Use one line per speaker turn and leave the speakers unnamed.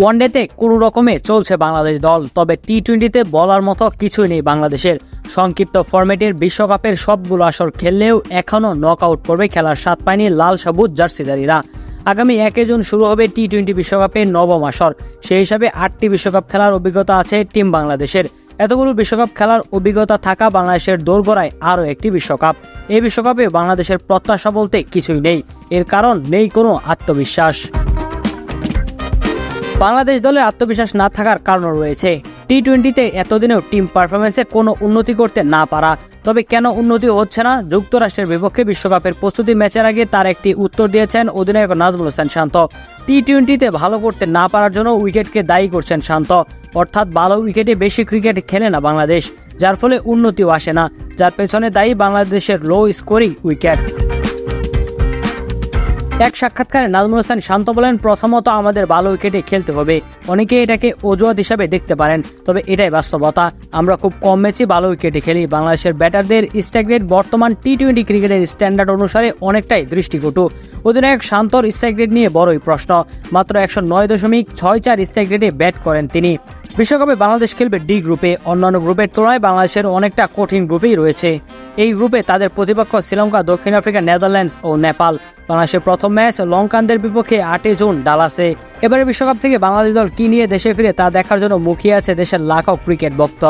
ওয়ানডেতে কোনো রকমে চলছে বাংলাদেশ দল, তবে টি টোয়েন্টিতে বলার মতো কিছুই নেই বাংলাদেশের। সংক্ষিপ্ত ফরম্যাটের বিশ্বকাপের সবগুলো আসর খেললেও এখনও নক আউট পর্বে খেলার স্বাদ পায়নি লাল সবুজ জার্সিদারিরা আগামী একে জুন শুরু হবে টি টোয়েন্টি বিশ্বকাপের নবম আসর। সেই হিসাবে আটটি বিশ্বকাপ খেলার অভিজ্ঞতা আছে টিম বাংলাদেশের। এতগুলো বিশ্বকাপ খেলার অভিজ্ঞতা থাকা বাংলাদেশের দোরগোড়ায় আরও একটি বিশ্বকাপ। এই বিশ্বকাপে বাংলাদেশের প্রত্যাশা বলতে কিছুই নেই। এর কারণ নেই কোনো আত্মবিশ্বাস। বাংলাদেশ দলের আত্মবিশ্বাস না থাকার কারণও রয়েছে। টি টোয়েন্টিতে এতদিনেও টিম পারফরমেন্সে কোনো উন্নতি করতে না পারা। তবে কেন উন্নতি হচ্ছে না? যুক্তরাষ্ট্রের বিপক্ষে বিশ্বকাপের প্রস্তুতি ম্যাচের আগে তার একটি উত্তর দিয়েছেন অধিনায়ক নাজমুল হোসেন শান্ত। টি টোয়েন্টিতে ভালো করতে না পারার জন্য উইকেটকে দায়ী করছেন শান্ত। অর্থাৎ ভালো উইকেটে বেশি ক্রিকেট খেলে না বাংলাদেশ, যার ফলে উন্নতিও আসে না। যার পেছনে দায়ী বাংলাদেশের লো স্কোরিং উইকেট। এক সাক্ষাৎকারে নাজমুল হোসেন শান্ত বলেন, প্রথমত আমাদের ভালো উইকেটে খেলতে হবে। অনেকে এটাকে অজুহাত হিসাবে দেখতে পারেন, তবে এটাই বাস্তবতা। আমরা খুব কম ম্যাচই ভালো উইকেটে খেলি। বাংলাদেশের ব্যাটারদের স্ট্রাইক রেট বর্তমান টি টোয়েন্টি ক্রিকেটের স্ট্যান্ডার্ড অনুসারে অনেকটাই দৃষ্টিকটু। অধিনায়ক শান্তর স্ট্রাইক রেট নিয়ে বড়ই প্রশ্ন। মাত্র একশো নয় দশমিক ছয় চার স্ট্রাইক রেটে ব্যাট করেন তিনি। বিশ্বকাপে বাংলাদেশ খেলবে ডি গ্রুপে। অন্যান্য গ্রুপের তুলনায় বাংলাদেশের অনেকটা কঠিন গ্রুপেই রয়েছে। এই গ্রুপে তাদের প্রতিপক্ষ শ্রীলঙ্কা, দক্ষিণ আফ্রিকা, নেদারল্যান্ডস ও নেপাল। বাংলাদেশের প্রথম ম্যাচ লঙ্কানদের বিপক্ষে আটই জুন ডালাসে। এবারে বিশ্বকাপ থেকে বাংলাদেশ দল কি নিয়ে দেশে ফিরে তা দেখার জন্য মুখিয়ে আছে দেশের লাখো ক্রিকেট ভক্ত